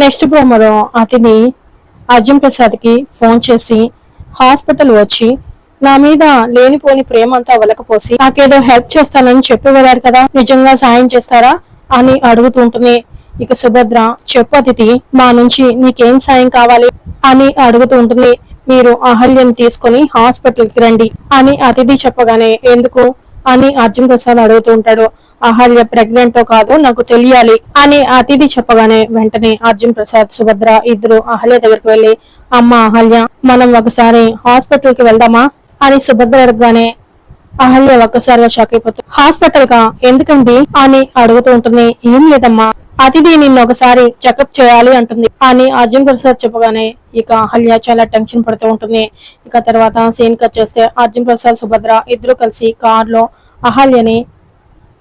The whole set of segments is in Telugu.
నెక్స్ట్ ప్రోమోలో అతిథి అర్జున్ ప్రసాద్కి ఫోన్ చేసి హాస్పిటల్ వచ్చి నా మీద లేనిపోని ప్రేమ అంతా వలకపోసి నాకేదో హెల్ప్ చేస్తానని చెప్పి వెళ్ళారు కదా నిజంగా సాయం చేస్తారా అని అడుగుతుంటుంది ఇక సుభద్ర చెప్పు అతిథి మా నుంచి నీకేం సాయం కావాలి అని అడుగుతూ ఉంటుంది. మీరు అహల్యని తీసుకొని హాస్పిటల్కి రండి అని అతిథి చెప్పగానే ఎందుకు అని అర్జున్ ప్రసాద్ అడుగుతూ ఉంటాడు. అహల్య ప్రెగ్నెంట్ కాదో నాకు తెలియాలి అని అతిథి చెప్పగానే వెంటనే అర్జున్ ప్రసాద్ సుభద్ర ఇద్దరు అహల్య దగ్గరికి వెళ్ళి అమ్మ అహల్య మనం ఒకసారి హాస్పిటల్కి వెళ్దామా? అని సుభద్ర అడగగానే అహల్య ఒక్కసారిగా షాక్ అయిపోతుంది హాస్పిటల్గా ఎందుకండి? అని అడుగుతూ ఉంటుంది ఏం లేదమ్మా అతిథి నిన్ను ఒకసారి చెకప్ చేయాలి అంటుంది. అని అర్జున్ ప్రసాద్ చెప్పగానే ఇక అహల్య చాలా టెన్షన్ పడుతూ ఉంటుంది. ఇక తర్వాత సీన్ కట్ చేస్తే అర్జున్ ప్రసాద్ సుభద్ర ఇద్దరు కలిసి కార్లో అహల్యని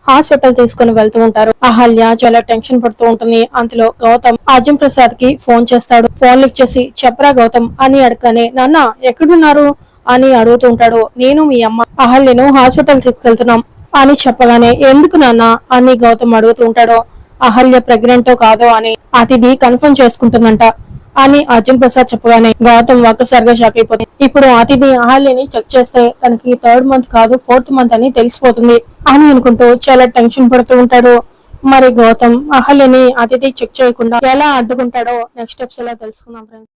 హాస్పిటల్ తీసుకుని వెళ్తూ ఉంటారు. అహల్య చాలా టెన్షన్ పడుతూ ఉంటుంది. అంతలో గౌతమ్ అర్జున్ ప్రసాద్కి ఫోన్ చేస్తాడు. ఫోన్ లిఫ్ట్ చేసి చెప్పరా గౌతమ్? అని అడగనే నాన్న ఎక్కడున్నారు? అని అడుగుతూ ఉంటాడు. నేను మీ అమ్మ. అహల్యను హాస్పిటల్ తీసుకెళ్తున్నాం. అని చెప్పగానే ఎందుకు నాన్న? అని గౌతమ్ అడుగుతూ ఉంటాడు. అహల్య ప్రెగ్నెంటో కాదో? అని అతిథి కన్ఫర్మ్ చేసుకుంటుందంట. అని అర్జున్ ప్రసాద్ చెప్పగానే గౌతమ్ ఒక్కసారిగా షాక్ అయిపోతుంది. ఇప్పుడు అతిథి అహల్యని చెక్ చేస్తే తనకి థర్డ్ మంత్ కాదు ఫోర్త్ మంత్ అని తెలిసిపోతుంది అని అనుకుంటూ చాలా టెన్షన్ పడుతూ ఉంటాడు. మరి గౌతమ్ అహల్యని అతిథి చెక్ చేయకుండా ఎలా అడ్డుకుంటాడో నెక్స్ట్ స్టెప్స్ ఎలా తెలుసుకుందాం ఫ్రెండ్స్